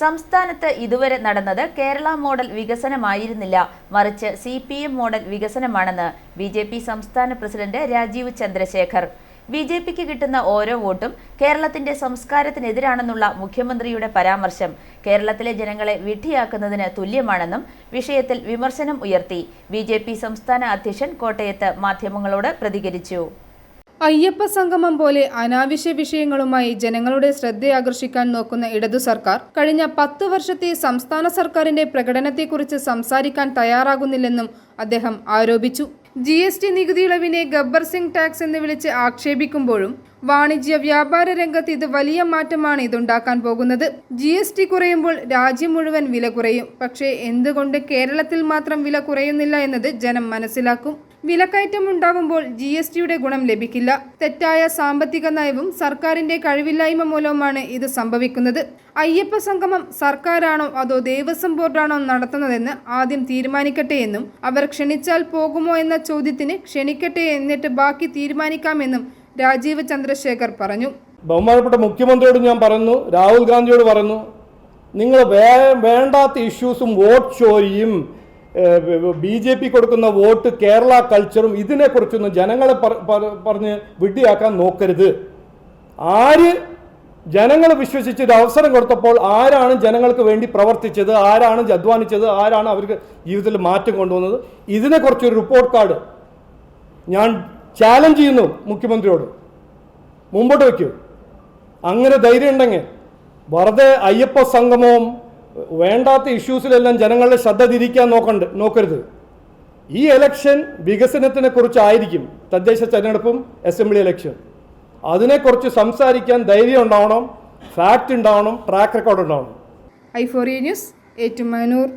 സംസ്ഥാനത്ത് ഇതുവരെ നടന്നത് കേരള മോഡൽ വികസനമായിരുന്നില്ല. മറിച്ച് സി പി എം മോഡൽ വികസനമാണെന്ന് ബി ജെ പി സംസ്ഥാന president Rajeev Chandrasekhar. B J പിക്ക് കിട്ടുന്ന ഓരോ വോട്ടും കേരളത്തിന്റെ സംസ്കാരത്തിനെതിരാണെന്നുള്ള മുഖ്യമന്ത്രിയുടെ പരാമർശം. കേരളത്തിലെ ജനങ്ങളെ വിഡ്ഢിയാക്കുന്നതിന് തുല്യമാണെന്നും വിഷയത്തിൽ വിമർശനം ഉയർത്തി. ബി സംസ്ഥാന അധ്യക്ഷൻ കോട്ടയത്ത് മാധ്യമങ്ങളോട് പ്രതികരിച്ചു. അയ്യപ്പ സംഗമം പോലെ അനാവശ്യ വിഷയങ്ങളുമായി ജനങ്ങളുടെ ശ്രദ്ധയാകർഷിക്കാൻ നോക്കുന്ന ഇടതു സർക്കാർ കഴിഞ്ഞ പത്ത് വർഷത്തെ സംസ്ഥാന സർക്കാരിന്റെ പ്രകടനത്തെക്കുറിച്ച് സംസാരിക്കാൻ തയ്യാറാകുന്നില്ലെന്നും അദ്ദേഹം ആരോപിച്ചു. ജി എസ് ടി നികുതി ഇളവിനെ ഗബ്ബർ സിംഗ് ടാക്സ് എന്ന് വിളിച്ച് ആക്ഷേപിക്കുമ്പോഴും വാണിജ്യ വ്യാപാര രംഗത്ത് ഇത് വലിയ മാറ്റമാണ് ഇതുണ്ടാക്കാൻ പോകുന്നത്. ജി എസ് ടി കുറയുമ്പോൾ രാജ്യം മുഴുവൻ വില കുറയും. പക്ഷേ എന്തുകൊണ്ട് കേരളത്തിൽ മാത്രം വില കുറയുന്നില്ല എന്നത് ജനം മനസ്സിലാക്കും. വിലക്കയറ്റം ഉണ്ടാകുമ്പോൾ ജി എസ് ടിയുടെ ഗുണം ലഭിക്കില്ല. തെറ്റായ സാമ്പത്തിക നയവും സർക്കാരിന്റെ കഴിവില്ലായ്മ മൂലവുമാണ് ഇത് സംഭവിക്കുന്നത്. അയ്യപ്പ സംഗമം സർക്കാരാണോ അതോ ദേവസ്വം ബോർഡാണോ നടത്തുന്നതെന്ന് ആദ്യം തീരുമാനിക്കട്ടെ എന്നും അവർ ക്ഷണിച്ചാൽ പോകുമോ എന്ന ചോദ്യത്തിന് ക്ഷണിക്കട്ടെ എന്നിട്ട് ബാക്കി തീരുമാനിക്കാമെന്നും രാജീവ് ചന്ദ്രശേഖർ പറഞ്ഞു. ബഹുമാനപ്പെട്ട മുഖ്യമന്ത്രിയോട് ഞാൻ പറഞ്ഞു രാഹുൽ ഗാന്ധിയോട് പറഞ്ഞു നിങ്ങൾ വേണ്ടാത്ത ഇഷ്യൂസും വോട്ട് ചോരിയും ബി ജെ പി കൊടുക്കുന്ന വോട്ട് കേരള കൾച്ചറും ഇതിനെക്കുറിച്ചൊന്നും ജനങ്ങളെ പറ- പറ- പറഞ്ഞ് വിഡ്ഢിയാക്കാൻ നോക്കരുത്. ആര് ജനങ്ങൾ വിശ്വസിച്ച് ഒരു അവസരം കൊടുത്തപ്പോൾ ആരാണ് ജനങ്ങൾക്ക് വേണ്ടി പ്രവർത്തിച്ചത് ആരാണ് അധ്വാനിച്ചത് ആരാണ് അവർക്ക് ജീവിതത്തിൽ മാറ്റം കൊണ്ടുവന്നത്? ഇതിനെക്കുറിച്ചൊരു റിപ്പോർട്ട് കാർഡ് ഞാൻ ചാലഞ്ച് ചെയ്യുന്നു മുഖ്യമന്ത്രിയോട്. മുമ്പോട്ട് വയ്ക്കൂ. അങ്ങനെ ധൈര്യം ഉണ്ടെങ്കിൽ വെറുതെ അയ്യപ്പ സംഗമവും വേണ്ടാത്ത ഇഷ്യൂസിലെല്ലാം ജനങ്ങളുടെ ശ്രദ്ധ തിരിക്കാൻ നോക്കണ്ട് നോക്കരുത്. ഈ എലക്ഷൻ വികസനത്തിനെ കുറിച്ചായിരിക്കും തദ്ദേശ തെരഞ്ഞെടുപ്പും അസംബ്ലി എലക്ഷൻ അതിനെക്കുറിച്ച് സംസാരിക്കാൻ ധൈര്യം ഉണ്ടാവണം ഫാക്റ്റ് ഉണ്ടാവണം ട്രാക്ക് റെക്കോർഡ് ഉണ്ടാവണം. I four news Ettumanoor.